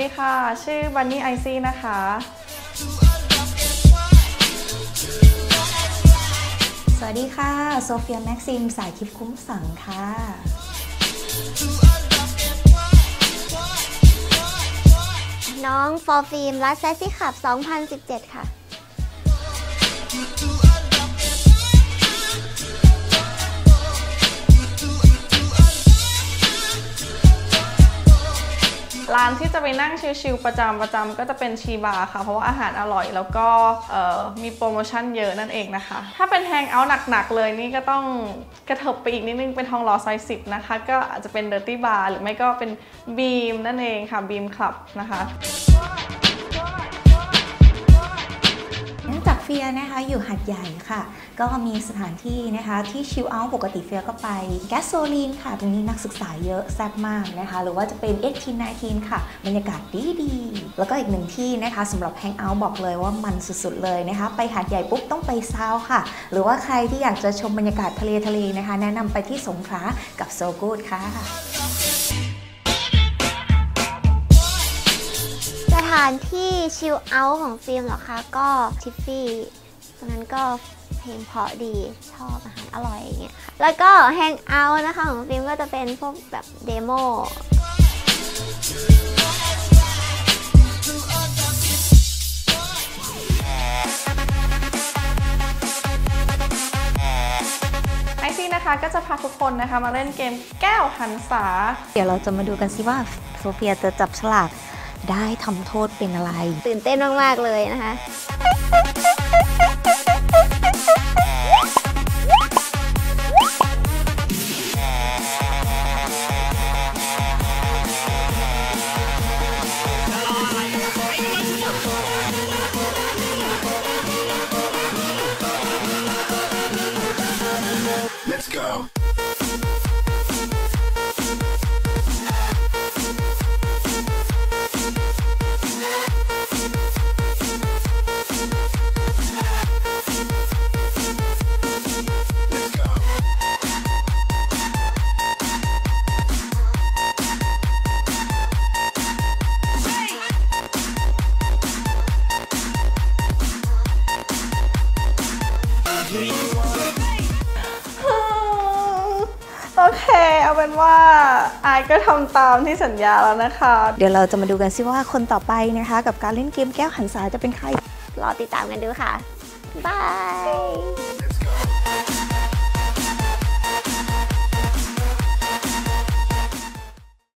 ดีค่ะ ชื่อบันนี่ไอซี่นะคะ สวัสดีค่ะ โซเฟียแม็กซิม สายคลิปคุ้มสังค่ะ น้องฟอร์ฟิล์มรัสแซซี่ขับ 2017 ค่ะ ร้านที่จะไปนั่งชิลๆประจำประจำก็จะเป็นชีบาร์ค่ะ เพราะว่าอาหารอร่อยแล้วก็มีโปรโมชั่นเยอะนั่นเองนะคะ ถ้าเป็นแฮงเอาท์หนักๆเลยนี่ก็ต้องกระเถิบไปอีกนิดนึงเป็นทองหล่อซอย10นะคะ ก็อาจจะเป็นเดอร์ตี้บาร์หรือไม่ก็เป็นบีมนั่นเองค่ะบีมคลับนะคะ ฟียนะคะอยู่หัดใหญ่ค่ะ ก็มีสถานที่นะคะที่ชิลเอาท์ปกติเฟียก็ไปแก๊สโซลีนค่ะ ตรงนี้นักศึกษาเยอะแซ่บมากนะคะ หรือว่าจะเป็นเอ็กทีนทีนค่ะ บรรยากาศดีดีๆแล้วก็อีกหนึ่งที่นะคะสำหรับแฮงเอาท์บอกเลยว่ามันสุดๆเลยนะคะ ไปหาดใหญ่ปุ๊บต้องไปซาวค่ะ หรือว่าใครที่อยากจะชมบรรยากาศทะเลทะเลนะคะ แนะนำไปที่สงขลากับโซกูดค่ะ ถานที่ชิลเอาท์ของฟิล์มเหรอคะก็ทิฟฟี่ตรงนั้นก็เพลงเพราะดีชอบอาหารอร่อยอย่างเงี้ยค่ะแล้วก็แฮงเอาท์นะคะของฟิล์มก็จะเป็นพวกแบบเดโมไอซี่นะคะก็จะพาทุกคนนะคะมาเล่นเกมแก้วหันษา เดี๋ยวเราจะมาดูกันสิว่าโซเฟียจะจับฉลาก ได้ทำโทษเป็นอะไร ตื่นเต้นมาก ๆ เลยนะคะ เคเอาเป็นว่าอายก็ทำตามที่สัญญาแล้วนะคะ เดี๋ยวเราจะมาดูกันซิว่าคนต่อไปนะคะ กับการเล่นเกมแก้วหันษาจะเป็นใคร รอติดตามกันดูค่ะบาย